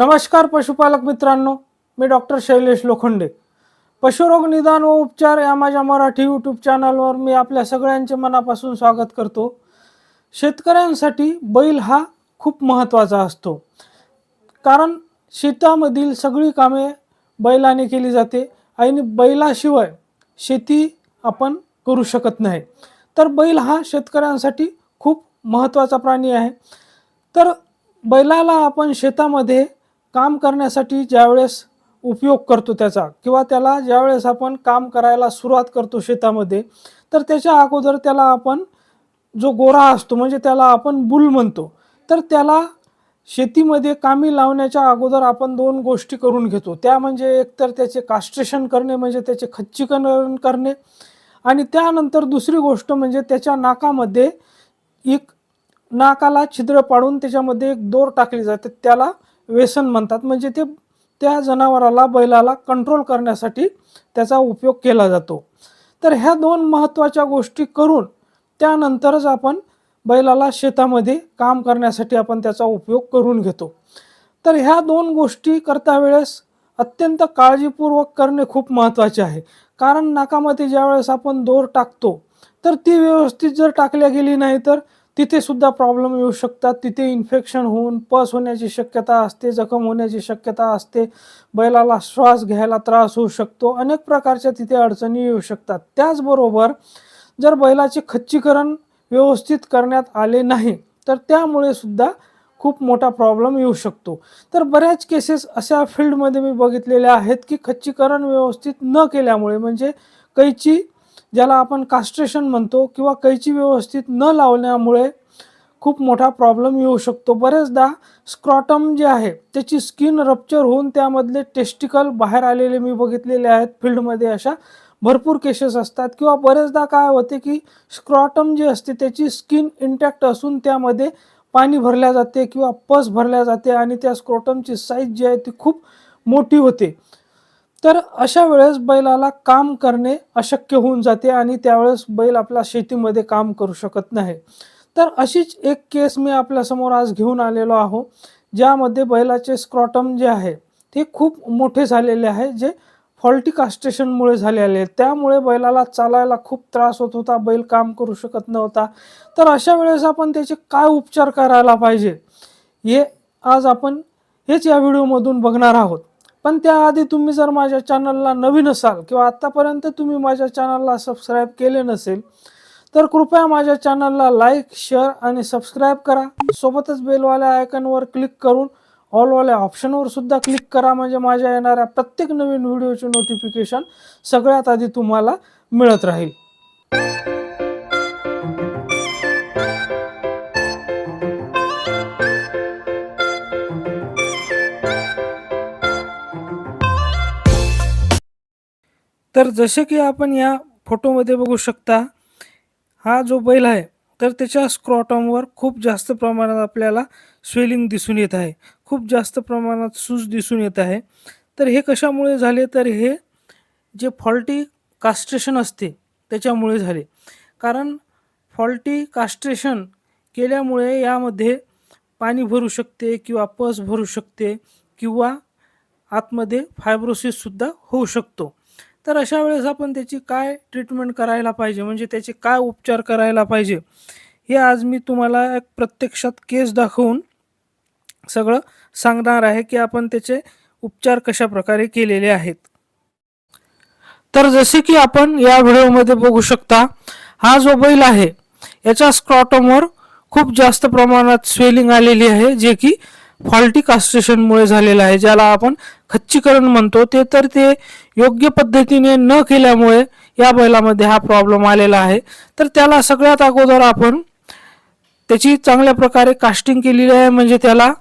नमस्कार पशुपालक मित्रांनो मी डॉक्टर शैलेश लोखंडे. पशुरोग निदान व उपचार या माझ्या मराठी यूट्यूब चॅनलवर मी आपल्या सगळ्यांचे मनापासून स्वागत करतो. शेतकऱ्यांसाठी बैल हा खूप महत्त्वाचा असतो. कारण शेतामधील सगळी कामे बैलाने केली जाते आणि बैलाशिवाय शेती आपण करू शकत नाही. तर बैल हा शेतकऱ्यांसाठी खूप महत्त्वाचा प्राणी आहे. तर बैलाला आपण शेतामध्ये काम करण्यासाठी ज्यावेळेस उपयोग करतो त्याचा किंवा त्याला ज्यावेळेस आपण काम करायला सुरुवात करतो शेतामध्ये तर त्याच्या अगोदर त्याला आपण जो गोरा असतो म्हणजे त्याला आपण बुल म्हणतो तर त्याला शेतीमध्ये कामी लावण्याच्या अगोदर आपण दोन गोष्टी करून घेतो. त्या म्हणजे एकतर त्याचे कास्ट्रेशन करणे म्हणजे त्याचे खच्चीकरण करणे आणि त्यानंतर दुसरी गोष्ट म्हणजे त्याच्या नाकामध्ये एक नाकाला छिद्र पाडून त्याच्यामध्ये एक दोर टाकली जाते. त्याला व्यसन म्हणतात. म्हणजे ते त्या जनावराला बैलाला कंट्रोल करण्यासाठी त्याचा उपयोग केला जातो. तर ह्या दोन महत्त्वाच्या गोष्टी करून त्यानंतरच आपण बैलाला शेतामध्ये काम करण्यासाठी आपण त्याचा उपयोग करून घेतो. तर ह्या दोन गोष्टी करता वेळेस अत्यंत काळजीपूर्वक करणे खूप महत्त्वाचे आहे. कारण नाकामध्ये ज्यावेळेस आपण दोर टाकतो तर ती व्यवस्थित जर टाकल्या गेली नाही तर तिथे सुद्धा प्रॉब्लेम येऊ शकतात. तिथे इन्फेक्शन होऊन पस होण्याची शक्यता असते जखम होण्याची शक्यता असते. बैलाला श्वास घ्यायला त्रास होऊ शकतो. अनेक प्रकारच्या तिथे अडचणी येऊ शकतात. त्याचबरोबर जर बैलाचे खच्चीकरण व्यवस्थित करण्यात आले नाही तर त्यामुळे सुद्धा खूप मोठा प्रॉब्लेम येऊ शकतो. तर बऱ्याच केसेस अशा फील्डमध्ये मी बघितलेल्या आहेत की खच्चीकरण व्यवस्थित न केल्यामुळे म्हणजे कैची ज्याला आपण कास्ट्रेशन म्हणतो किंवा कैची व्यवस्थित न लावण्यामुळे खूप मोठा प्रॉब्लेम येऊ शकतो. बरेचदा स्क्रॉटम जे आहे त्याची स्किन रप्चर होऊन त्यामधले टेस्टिकल बाहेर आलेले मी बघितलेले आहेत फील्डमध्ये अशा भरपूर केसेस असतात. किंवा बरेचदा काय होते की स्क्रॉटम जे असते त्याची स्किन इंटॅक्ट असून त्यामध्ये पाणी भरल्या जाते किंवा पस भरल्या जाते आणि त्या स्क्रॉटमची साईज जी आहे ती खूप मोठी होते. तर अशा वेळेस बैलाला काम करणे अशक्य होऊन जाते आणि त्यावेळेस बैल आपल्या शेतीमध्ये काम करू शकत नाही. तर अशीच एक केस मी आपल्यासमोर आज घेऊन आलेलो आहो ज्यामध्ये बैलाचे स्क्रॉटम जे आहे ते खूप मोठे झालेले आहे जे फॉल्टी कास्टेशनमुळे झालेले आहेत. त्यामुळे बैलाला चालायला खूप त्रास होत होता बैल काम करू शकत नव्हता. तर अशा वेळेस आपण त्याचे काय उपचार करायला पाहिजे हे आज आपण हेच या व्हिडिओमधून बघणार आहोत. पण त्याआधी तुम्ही जर माझ्या चॅनलला नवीन असाल किंवा आत्तापर्यंत तुम्ही माझ्या चॅनलला सबस्क्राईब केले नसेल तर कृपया माझ्या चॅनलला लाईक शेअर आणि सबस्क्राईब करा. सोबतच बेलवाल्या आयकनवर क्लिक करून ऑलवाल्या ऑप्शनवर सुद्धा क्लिक करा. म्हणजे माझ्या येणाऱ्या प्रत्येक नवीन व्हिडिओचे नोटिफिकेशन सगळ्यात आधी तुम्हाला मिळत राहील. तर जसे की आपण या फोटोमध्ये बघू शकता हा जो बैल आहे तर त्याच्या स्क्रॉटॉमवर खूप जास्त प्रमाणात आपल्याला स्वेलिंग दिसून येत आहे. खूप जास्त प्रमाणात सूज दिसून येत आहे. तर हे कशामुळे झाले? तर हे जे फॉल्टी कास्ट्रेशन असते त्याच्यामुळे झाले. कारण फॉल्टी कास्ट्रेशन केल्यामुळे यामध्ये पाणी भरू शकते किंवा पस भरू शकते किंवा आतमध्ये फायब्रोसिससुद्धा होऊ शकतो. तर अशा वेळेस आपण त्याची काय ट्रीटमेंट करायला पाहिजे? म्हणजे त्याचे काय उपचार करायला पाहिजे? हे आज मी तुम्हाला एक प्रत्यक्षात केस दाखवून सगळं सांगणार आहे की आपण त्याचे उपचार कशा प्रकारे केलेले आहेत. तर जसे की आपण या व्हिडिओमध्ये बघू शकता हा जो बैल आहे याच्या स्क्रॉटमवर खूप जास्त प्रमाणात स्वेलिंग आलेली आहे जे की फॉल्टी कास्ट्रेशनमुळे झालेलं आहे ज्याला आपण खच्चीकरण म्हणतो. ते तर ते योग्य पद्धतीने न केल्यामुळे या बैलामध्ये हा प्रॉब्लेम आलेला आहे. तर त्याला सगळ्यात अगोदर आपण त्याची चांगल्या प्रकारे कास्टिंग केलेली आहे म्हणजे त्याला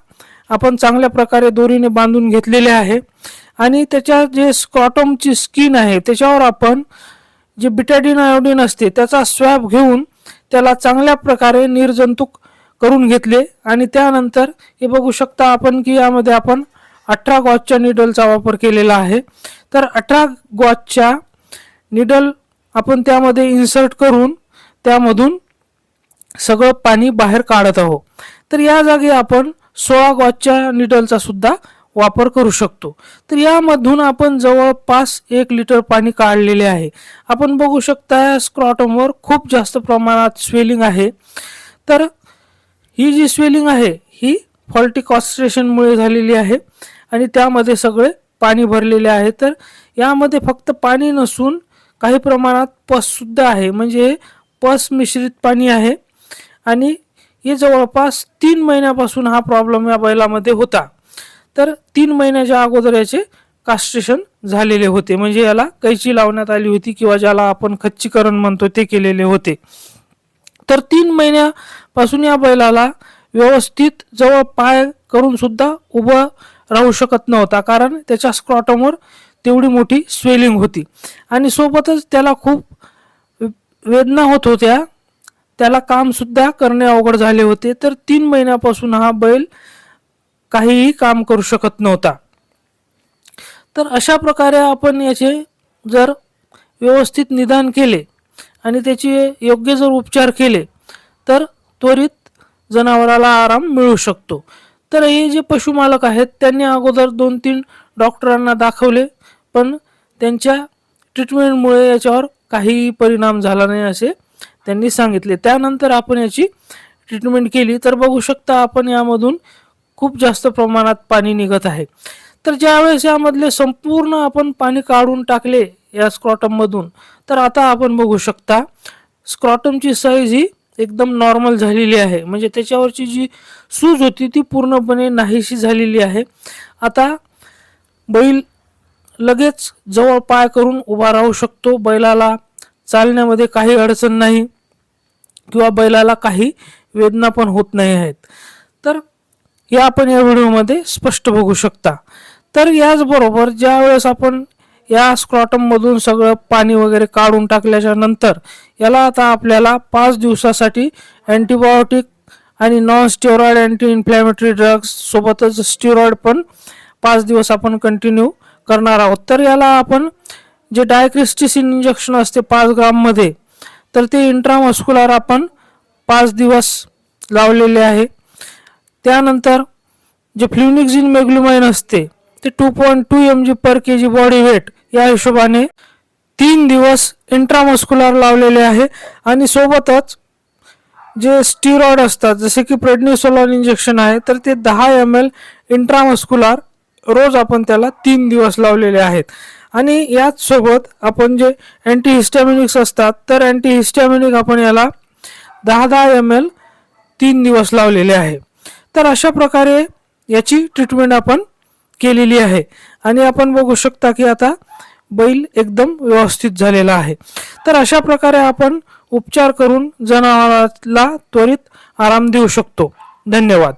आपण चांगल्या प्रकारे दोरीने बांधून घेतलेले आहे. आणि त्याच्या जे स्कॉटमची स्किन आहे त्याच्यावर आपण जे बिटॅडिन आयोडीन असते त्याचा स्वॅब घेऊन त्याला चांगल्या प्रकारे निर्जंतुक करून घेतले आणि त्यानंतर हे बघू शकता आपण की यामध्ये आपण अठरा गॉचच्या निडलचा वापर केलेला आहे. तर अठरा गॉचच्या निडल आपण त्यामध्ये इन्सर्ट करून त्यामधून सगळं पाणी बाहेर काढत आहोत. तर या जागी आपण सोळा गॉचच्या निडलचा सुद्धा वापर करू शकतो. तर यामधून आपण जवळपास एक लिटर पाणी काढलेले आहे. आपण बघू शकता या स्क्रॉटमवर खूप जास्त प्रमाणात स्वेलिंग आहे. तर ही जी स्वेलिंग आहे ही फॉल्टी कॉन्स्ट्रेशनमुळे झालेली आहे आणि त्यामध्ये सगळे पाणी भरलेले आहे. तर यामध्ये फक्त पाणी नसून काही प्रमाणात पससुद्धा आहे. म्हणजे पस मिश्रित पाणी आहे. आणि हे जवळपास तीन महिन्यापासून हा प्रॉब्लेम या बैलामध्ये होता. तर तीन महिन्याच्या अगोदर याचे कास्ट्रेशन झालेले होते. म्हणजे याला कैची लावण्यात आली होती किंवा ज्याला आपण खच्चीकरण म्हणतो ते केलेले होते. तर तीन महिन्यापासून या बैलाला व्यवस्थित जवळ पाय करून सुद्धा उभं राहू शकत नव्हता कारण त्याच्या स्क्रॉटमवर तेवढी मोठी स्वेलिंग होती. आणि सोबतच त्याला खूप वेदना होत होत्या. त्याला कामसुद्धा करणे अवघड झाले होते. तर तीन महिन्यापासून हा बैल काहीही काम करू शकत नव्हता. तर अशा प्रकारे आपण याचे जर व्यवस्थित निदान केले आणि त्याचे योग्य जर उपचार केले तर त्वरित जनावराला आराम मिळू शकतो. तर हे जे पशुमालक आहेत त्यांनी अगोदर दोन तीन डॉक्टरांना दाखवले पण त्यांच्या ट्रीटमेंटमुळे याच्यावर काहीही परिणाम झाला नाही असे त्यांनी सांगितले. त्यानंतर आपण याची ट्रीटमेंट केली तर बघू शकता आपण यामधून खूप जास्त प्रमाणात पाणी निघत आहे. तर ज्यावेळेस यामधले संपूर्ण आपण पाणी काढून टाकले या स्क्रॉटममधून तर आता आपण बघू शकता स्क्रॉटमची साईज ही एकदम नॉर्मल झालेली आहे. म्हणजे त्याच्यावरची जी सूज होती ती पूर्णपणे नाहीशी झालेली आहे. आता बैल लगेच जवळ पाय करून उभा राहू शकतो. बैलाला चालण्यामध्ये काही अडचण नाही किंवा बैलाला काही वेदना पण होत नाही आहेत. तर हे आपण या व्हिडिओमध्ये स्पष्ट बघू शकता. तर याचबरोबर ज्या वेळेस आपण या स्क्रॉटममधून सगळं पाणी वगैरे काढून टाकल्याच्या नंतर याला आता आपल्याला पाच दिवसासाठी अँटीबायोटिक आणि non steroid anti inflammatory drugs सोबतच स्टेरॉइड पण पाच दिवस आपण कंटिन्यू करणार आहोत. तर याला आपण जे डायक्रिस्टिसिन इंजेक्शन असते पाच ग्राममध्ये तर ते इंट्रामस्क्युलर आपण पाच दिवस लावलेले आहे. त्यानंतर जे फ्ल्युनिक्झिन मेग्लुमाइन असते ते two point two M G per K G body weight या हिशोबाने तीन दिवस इंट्रामस्क्युलर लावलेले आहे. आणि सोबतच जे स्टिरॉइड असतात जसे की प्रेडनिसोलॉन इंजेक्शन आहे तर ते दहा एम एल इंट्रामस्क्युलर रोज आपण त्याला तीन दिवस लावलेले आहेत. आणि याच सोबत आपण जे अँटीहिस्टॅमिनिक्स असतात तर अँटीहिस्टॅमिनिक आपण याला दहा दहा एम एल तीन दिवस लावलेले आहे. तर अशा प्रकारे याची ट्रीटमेंट आपण केलेली आहे. आणि आपण बघू शकता की आता बैल एकदम व्यवस्थित झालेला आहे. तर अशा प्रकारे आपण उपचार करून जनावराला त्वरित आराम देऊ शकतो. धन्यवाद.